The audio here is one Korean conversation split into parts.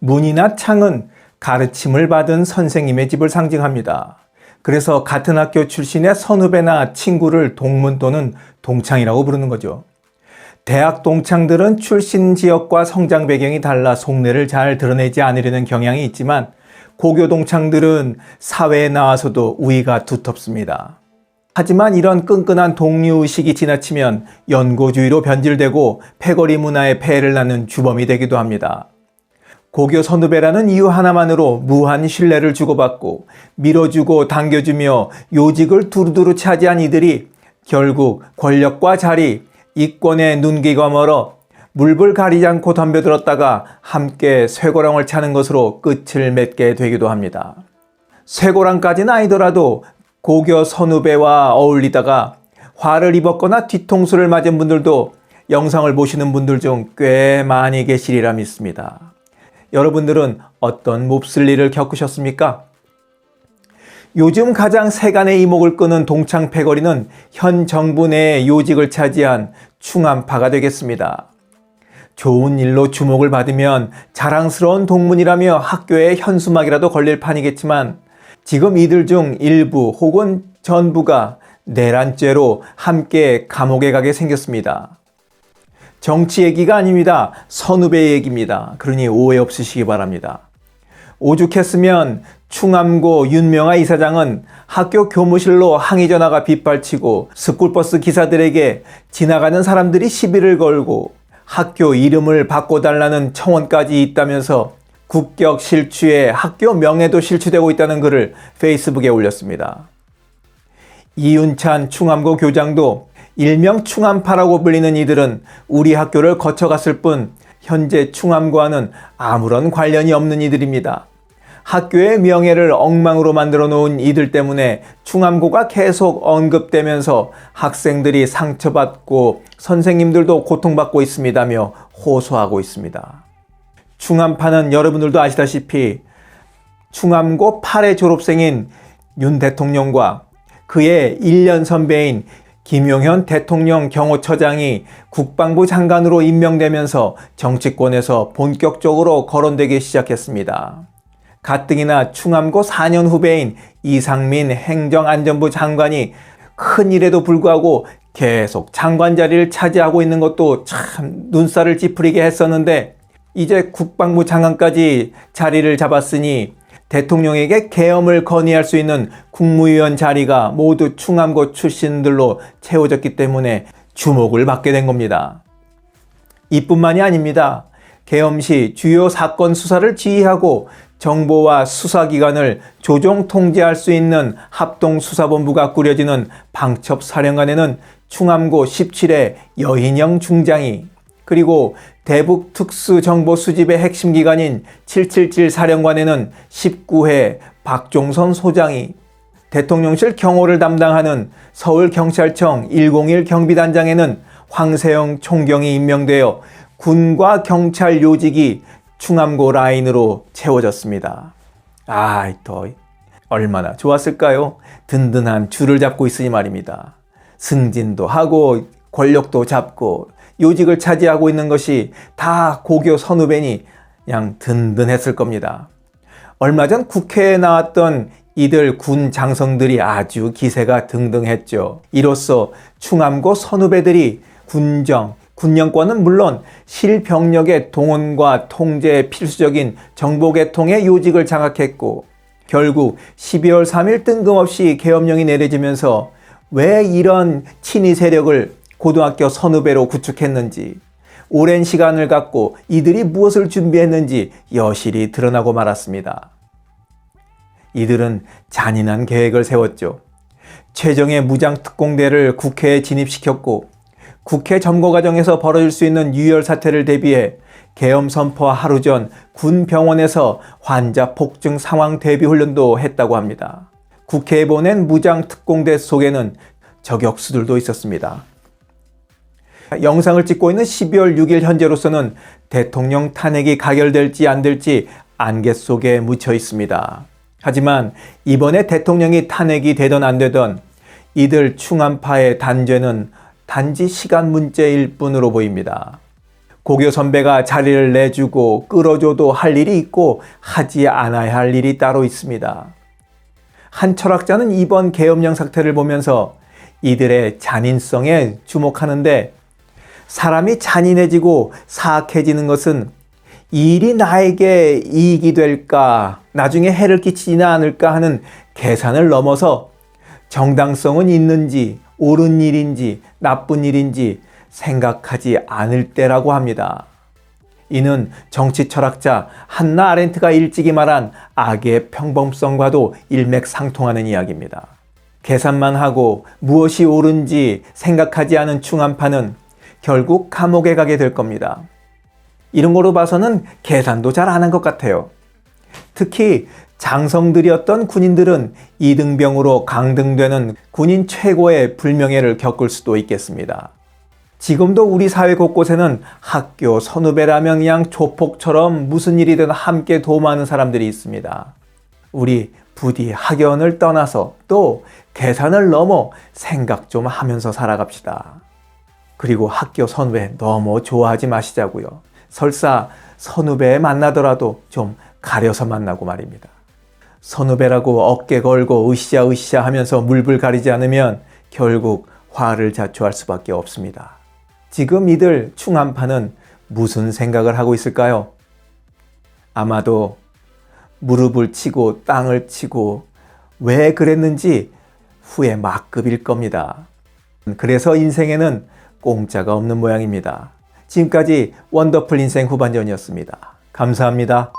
문이나 창은 가르침을 받은 선생님의 집을 상징합니다. 그래서 같은 학교 출신의 선후배나 친구를 동문 또는 동창이라고 부르는 거죠. 대학 동창들은 출신 지역과 성장 배경이 달라 속내를 잘 드러내지 않으려는 경향이 있지만 고교 동창들은 사회에 나와서도 우위가 두텁습니다. 하지만 이런 끈끈한 동료의식이 지나치면 연고주의로 변질되고 패거리 문화의 폐해를 낳는 주범이 되기도 합니다. 고교 선후배라는 이유 하나만으로 무한 신뢰를 주고받고 밀어주고 당겨주며 요직을 두루두루 차지한 이들이 결국 권력과 자리, 이권의 눈기가 멀어 물불 가리지 않고 덤벼들었다가 함께 쇠고랑을 차는 것으로 끝을 맺게 되기도 합니다. 쇠고랑까지는 아니더라도 고교 선후배와 어울리다가 화를 입었거나 뒤통수를 맞은 분들도 영상을 보시는 분들 중 꽤 많이 계시리라 믿습니다. 여러분들은 어떤 몹쓸 일을 겪으셨습니까? 요즘 가장 세간의 이목을 끄는 동창 패거리는 현 정부 내의 요직을 차지한 충암파가 되겠습니다. 좋은 일로 주목을 받으면 자랑스러운 동문이라며 학교에 현수막이라도 걸릴 판이겠지만 지금 이들 중 일부 혹은 전부가 내란죄로 함께 감옥에 가게 생겼습니다. 정치 얘기가 아닙니다. 선후배 얘기입니다. 그러니 오해 없으시기 바랍니다. 오죽했으면 충암고 윤명아 이사장은 학교 교무실로 항의 전화가 빗발치고 스쿨버스 기사들에게 지나가는 사람들이 시비를 걸고 학교 이름을 바꿔달라는 청원까지 있다면서 국격 실추에 학교 명예도 실추되고 있다는 글을 페이스북에 올렸습니다. 이윤찬 충암고 교장도 일명 충암파라고 불리는 이들은 우리 학교를 거쳐갔을 뿐 현재 충암과는 아무런 관련이 없는 이들입니다. 학교의 명예를 엉망으로 만들어 놓은 이들 때문에 충암고가 계속 언급되면서 학생들이 상처받고 선생님들도 고통받고 있습니다며 호소하고 있습니다. 충암파는 여러분들도 아시다시피 충암고 8회 졸업생인 윤 대통령과 그의 1년 선배인 김용현 대통령 경호처장이 국방부 장관으로 임명되면서 정치권에서 본격적으로 거론되기 시작했습니다. 가뜩이나 충암고 4년 후배인 이상민 행정안전부 장관이 큰 일에도 불구하고 계속 장관 자리를 차지하고 있는 것도 참 눈살을 찌푸리게 했었는데 이제 국방부 장관까지 자리를 잡았으니 대통령에게 계엄을 건의할 수 있는 국무위원 자리가 모두 충암고 출신들로 채워졌기 때문에 주목을 받게 된 겁니다. 이뿐만이 아닙니다. 계엄 시 주요 사건 수사를 지휘하고 정보와 수사기관을 조종 통제할 수 있는 합동수사본부가 꾸려지는 방첩사령관에는 충암고 17회 여인영 중장이 그리고 대북 특수 정보 수집의 핵심 기관인 777 사령관에는 19회 박종선 소장이 대통령실 경호를 담당하는 서울경찰청 101 경비단장에는 황세영 총경이 임명되어 군과 경찰 요직이 충암고 라인으로 채워졌습니다. 아, 또 얼마나 좋았을까요? 든든한 줄을 잡고 있으니 말입니다. 승진도 하고 권력도 잡고 요직을 차지하고 있는 것이 다 고교 선후배니 그냥 든든했을 겁니다. 얼마 전 국회에 나왔던 이들 군 장성들이 아주 기세가 등등했죠. 이로써 충암고 선후배들이 군정, 군령권은 물론 실병력의 동원과 통제에 필수적인 정보계통의 요직을 장악했고 결국 12월 3일 뜬금없이 계엄령이 내려지면서 왜 이런 친위 세력을 고등학교 선후배로 구축했는지 오랜 시간을 갖고 이들이 무엇을 준비했는지 여실히 드러나고 말았습니다. 이들은 잔인한 계획을 세웠죠. 최정의 무장특공대를 국회에 진입시켰고 국회 점거 과정에서 벌어질 수 있는 유혈 사태를 대비해 계엄 선포 하루 전 군 병원에서 환자 폭증 상황 대비 훈련도 했다고 합니다. 국회에 보낸 무장 특공대 속에는 저격수들도 있었습니다. 영상을 찍고 있는 12월 6일 현재로서는 대통령 탄핵이 가결될지 안 될지 안개 속에 묻혀 있습니다. 하지만 이번에 대통령이 탄핵이 되던 안 되던 이들 충암파의 단죄는 단지 시간 문제일 뿐으로 보입니다. 고교 선배가 자리를 내주고 끌어줘도 할 일이 있고 하지 않아야 할 일이 따로 있습니다. 한 철학자는 이번 계엄령 사태를 보면서 이들의 잔인성에 주목하는데 사람이 잔인해지고 사악해지는 것은 이 일이 나에게 이익이 될까, 나중에 해를 끼치지는 않을까 하는 계산을 넘어서 정당성은 있는지, 옳은 일인지, 나쁜 일인지 생각하지 않을 때라고 합니다. 이는 정치 철학자 한나 아렌트가 일찍이 말한 악의 평범성과도 일맥상통하는 이야기입니다. 계산만 하고 무엇이 옳은지 생각하지 않은 충한파는 결국 감옥에 가게 될 겁니다. 이런 거로 봐서는 계산도 잘 안 한 것 같아요. 특히 장성들이었던 군인들은 이등병으로 강등되는 군인 최고의 불명예를 겪을 수도 있겠습니다. 지금도 우리 사회 곳곳에는 학교 선후배라면 그냥 조폭처럼 무슨 일이든 함께 도모하는 사람들이 있습니다. 우리 부디 학연을 떠나서 또 계산을 넘어 생각 좀 하면서 살아갑시다. 그리고 학교 선후배 너무 좋아하지 마시자고요. 설사 선후배 만나더라도 좀 가려서 만나고 말입니다. 선후배라고 어깨 걸고 으쌰 으쌰 하면서 물불 가리지 않으면 결국 화를 자초할 수밖에 없습니다. 지금 이들 충한파는 무슨 생각을 하고 있을까요? 아마도 무릎을 치고 땅을 치고 왜 그랬는지 후에 막급일 겁니다. 그래서 인생에는 공짜가 없는 모양입니다. 지금까지 원더풀 인생 후반전이었습니다. 감사합니다.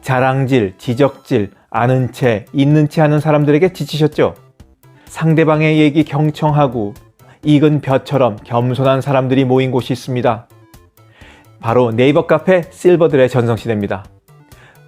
자랑질, 지적질, 아는 채, 있는 채 하는 사람들에게 지치셨죠? 상대방의 얘기 경청하고 익은 벼처럼 겸손한 사람들이 모인 곳이 있습니다. 바로 네이버 카페 실버들의 전성시대입니다.